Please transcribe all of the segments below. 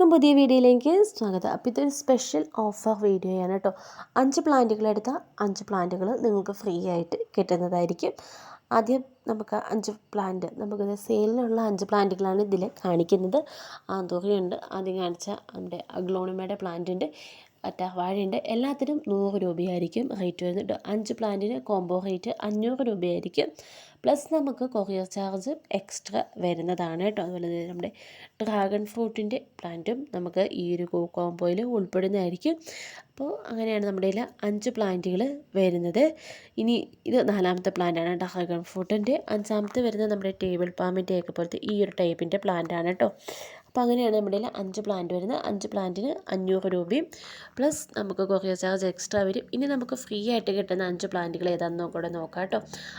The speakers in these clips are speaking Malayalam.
എല്ലാവർക്കും പുതിയ വീഡിയോയിലേക്ക് സ്വാഗതം. അപ്പോൾ ഇതൊരു സ്പെഷ്യൽ ഓഫർ വീഡിയോയാണ് കേട്ടോ. അഞ്ച് പ്ലാന്റുകൾ എടുത്താൽ അഞ്ച് പ്ലാന്റുകൾ നിങ്ങൾക്ക് ഫ്രീ ആയിട്ട് കിട്ടുന്നതായിരിക്കും. ആദ്യം നമുക്ക് അഞ്ച് പ്ലാന്റ് നമുക്ക് സെയിലിനുള്ള അഞ്ച് പ്ലാന്റുകളാണ് ഇതിൽ കാണിക്കുന്നത്. ആ ആന്തോറിയുണ്ട് ആദ്യം കാണിച്ച നമ്മുടെ അഗ്ലോണിമയുടെ പ്ലാന്റ് ഉണ്ട്. വാഴയുണ്ട്. എല്ലാത്തിനും നൂറ് രൂപയായിരിക്കും റേറ്റ് വരുന്നത് അഞ്ച് പ്ലാന്റിന് കോംബോ റേറ്റ് അഞ്ഞൂറ് രൂപയായിരിക്കും. പ്ലസ് നമുക്ക് കൊറിയർ ചാർജ് എക്സ്ട്രാ വരുന്നതാണ് കേട്ടോ അതുപോലെ തന്നെ നമ്മുടെ ഡ്രാഗൺ ഫ്രൂട്ടിന്റെ പ്ലാന്റും നമുക്ക് ഈ ഒരു കോംബോയിൽ ഉൾപ്പെടുന്നതായിരിക്കും. അപ്പോൾ അങ്ങനെയാണ് നമ്മുടെ കയ്യിൽ അഞ്ച് പ്ലാന്റുകൾ വരുന്നത്. ഇനി ഇത് നാലാമത്തെ പ്ലാന്റാണ് ഡ്രാഗൺ ഫ്രൂട്ടിന്റെ അഞ്ചാമത്തെ വരുന്നത് നമ്മുടെ ടേബിൾ പാമ്പിന്റെ പോലത്തെ ഈ ഒരു ടൈപ്പിന്റെ പ്ലാന്റാണ് കേട്ടോ അപ്പോൾ അങ്ങനെയാണ് നമ്മുടെ കയ്യിൽ അഞ്ച് പ്ലാന്റ് വരുന്നത്. അഞ്ച് പ്ലാന്റിന് അഞ്ഞൂറ് രൂപയും പ്ലസ് നമുക്ക് കൊറിയർ ചാർജ് എക്സ്ട്രാ വരും. ഇനി നമുക്ക് ഫ്രീ ആയിട്ട് കിട്ടുന്ന അഞ്ച് പ്ലാന്റുകൾ ഏതാണെന്ന് കൂടെ നോക്കാം കേട്ടോ.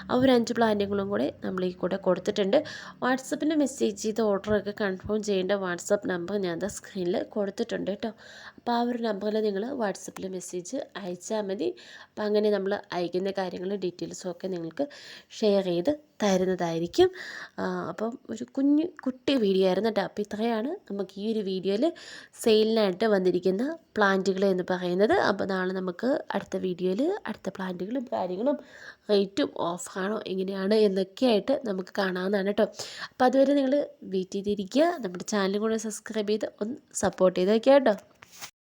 ആ ഒരു അഞ്ച് പ്ലാന്റുകളും കൂടെ നമ്മൾ ഈ കൂടെ കൊടുത്തിട്ടുണ്ട്. വാട്സപ്പിൽ മെസ്സേജ് ചെയ്ത് ഓർഡറൊക്കെ കൺഫേം ചെയ്യേണ്ട വാട്സപ്പ് നമ്പർ ഞാൻ ദാ സ്ക്രീനിൽ കൊടുത്തിട്ടുണ്ട് കേട്ടോ. അപ്പോൾ ആ ഒരു നമ്പറിൽ നിങ്ങൾ വാട്സപ്പിൽ മെസ്സേജ് അയച്ചാൽ മതി. അപ്പോൾ അങ്ങനെ നമ്മൾ അയക്കുന്ന കാര്യങ്ങൾ ഡീറ്റെയിൽസും ഒക്കെ നിങ്ങൾക്ക് ഷെയർ ചെയ്ത് തരുന്നതായിരിക്കും. അപ്പം ഒരു കുഞ്ഞു കുട്ടി വീഡിയോ ആയിരുന്നു കേട്ടോ. അപ്പോൾ ഇത്രയാണ് നമുക്ക് ഈ ഒരു വീഡിയോയിൽ സെയിലിനായിട്ട് വന്നിരിക്കുന്ന പ്ലാന്റുകൾ എന്ന് പറയുന്നത്. അപ്പോൾ നാളെ നമുക്ക് അടുത്ത വീഡിയോയിൽ അടുത്ത പ്ലാന്റുകളും കാര്യങ്ങളും റേറ്റും ഓഫാണോ എങ്ങനെയാണ് എന്നൊക്കെയായിട്ട് നമുക്ക് കാണാവുന്നതാണ് കേട്ടോ അപ്പോൾ അതുവരെ നിങ്ങൾ വെയിറ്റ് ചെയ്തിരിക്കുക നമ്മുടെ ചാനലും കൂടെ സബ്സ്ക്രൈബ് ചെയ്ത് ഒന്ന് സപ്പോർട്ട് ചെയ്ത് വയ്ക്കുക കേട്ടോ